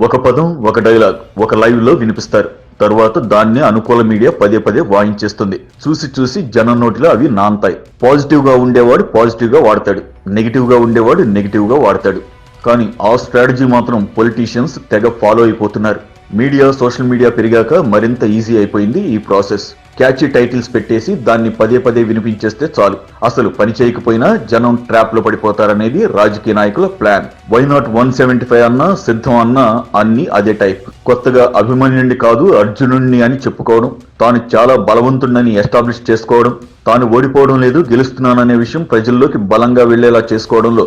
ఒక పదం ఒక డైలాగ్ ఒక లైవ్లో వినిపిస్తారు. తరువాత దాన్ని అనుకూల మీడియా పదే పదే వాయించేస్తుంది. చూసి చూసి జనం నోటిలో అవి నాంతాయి పాజిటివ్గా ఉండేవాడు పాజిటివ్గా వాడతాడు. నెగిటివ్గా ఉండేవాడు నెగిటివ్గా వాడతాడు. కానీ ఆ స్ట్రాటజీ మాత్రం పొలిటీషియన్స్ తెగ ఫాలో అయిపోతున్నారు. మీడియా సోషల్ మీడియా పెరిగాక మరింత ఈజీ అయిపోయింది ఈ ప్రాసెస్. క్యాచీ టైటిల్స్ పెట్టేసి దాన్ని పదే పదే వినిపించేస్తే చాలు. అసలు పని చేయకపోయినా జనం ట్రాప్లో పడిపోతారనేది రాజకీయ నాయకుల plan. Why not one seventy five అన్నా సిద్ధం అన్నా అన్ని అదే టైప్. కొత్తగా అభిమన్యుణ్ణి కాదు అర్జునుడిని అని చెప్పుకోవడం తాను చాలా బలవంతుడిని ఎస్టాబ్లిష్ చేసుకోవడం తాను ఓడిపోవడం లేదు గెలుస్తున్నాననే విషయం ప్రజల్లోకి బలంగా వెళ్ళేలా చేసుకోవడంలో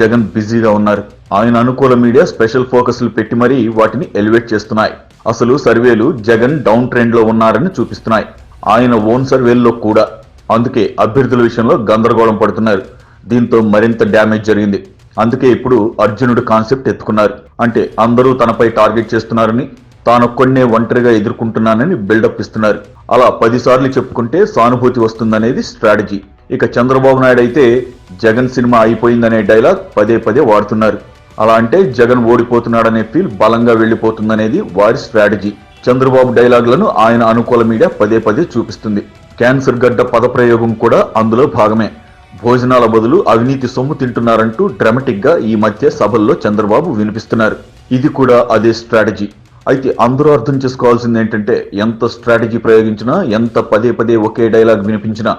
జగన్ బిజీగా ఉన్నారు. ఆయన అనుకూల మీడియా స్పెషల్ ఫోకస్లు పెట్టి మరీ వాటిని ఎలివేట్ చేస్తున్నాయి. అసలు సర్వేలు జగన్ డౌన్ ట్రెండ్లో ఉన్నారని చూపిస్తున్నాయి. ఆయన ఓన్ సర్వేల్లో కూడా. అందుకే అభ్యర్థుల విషయంలో గందరగోళం పడుతున్నారు. దీంతో మరింత డ్యామేజ్ జరిగింది. అందుకే ఇప్పుడు అర్జునుడు కాన్సెప్ట్ ఎత్తుకున్నారు. అంటే అందరూ తనపై టార్గెట్ చేస్తున్నారని తానొక్కడినే ఒంటరిగా ఎదుర్కొంటున్నానని బిల్డప్ ఇస్తున్నారు. అలా పదిసార్లు చెప్పుకుంటే సానుభూతి వస్తుందనేది స్ట్రాటజీ. ఇక చంద్రబాబు నాయుడు అయితే జగన్ సినిమా అయిపోయిందనే డైలాగ్ పదే పదే వాడుతున్నారు. అలా అంటే జగన్ ఓడిపోతున్నాడనే ఫీల్ బలంగా వెళ్ళిపోతుందనేది వారి స్ట్రాటజీ. చంద్రబాబు డైలాగులను ఆయన అనుకూల మీడియా పదే పదే చూపిస్తుంది. క్యాన్సర్ గడ్డ పదప్రయోగం కూడా అందులో భాగమే. భోజనాల బదులు అవినీతి సొమ్ము తింటున్నారంటూ డ్రామాటిక్గా ఈ మధ్య సభల్లో చంద్రబాబు వినిపిస్తున్నారు. ఇది కూడా అదే స్ట్రాటజీ అయితే అందరూ అర్థం చేసుకోవాల్సింది ఏంటంటే ఎంత స్ట్రాటజీ ప్రయోగించినా ఎంత పదే పదే ఒకే డైలాగ్ వినిపించినా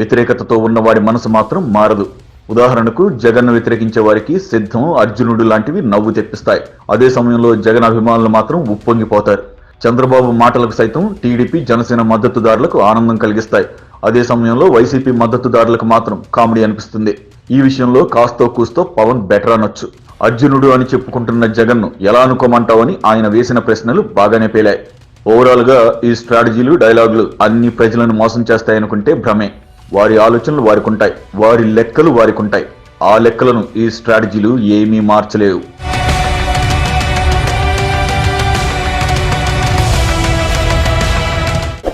వ్యతిరేకతతో ఉన్నవాడి మనసు మాత్రం మారదు. ఉదాహరణకు జగన్ వ్యతిరేకించే వారికి సిద్ధం అర్జునుడు లాంటివి నవ్వు తెప్పిస్తాయి. అదే సమయంలో జగన్ అభిమానులు మాత్రం ఉప్పొంగిపోతారు. చంద్రబాబు మాటలకు సైతం టీడీపీ జనసేన మద్దతుదారులకు ఆనందం కలిగిస్తాయి. అదే సమయంలో వైసీపీ మద్దతుదారులకు మాత్రం కామెడీ అనిపిస్తుంది. ఈ విషయంలో కాస్తో కూస్తో పవన్ బెటర్ అనొచ్చు. అర్జునుడు అని చెప్పుకుంటున్న జగన్ను ఎలా అనుకోమంటావని ఆయన వేసిన ప్రశ్నలు బాగానే పేలాయి. ఓవరాల్గా ఈ స్ట్రాటజీలు డైలాగులు అన్ని ప్రజలను మోసం చేస్తాయనుకుంటే భ్రమే. వారి ఆలోచనలు వారికి ఉంటాయి వారి లెక్కలు వారికుంటాయి. ఆ లెక్కలను ఈ స్ట్రాటజీలు ఏమీ మార్చలేవు.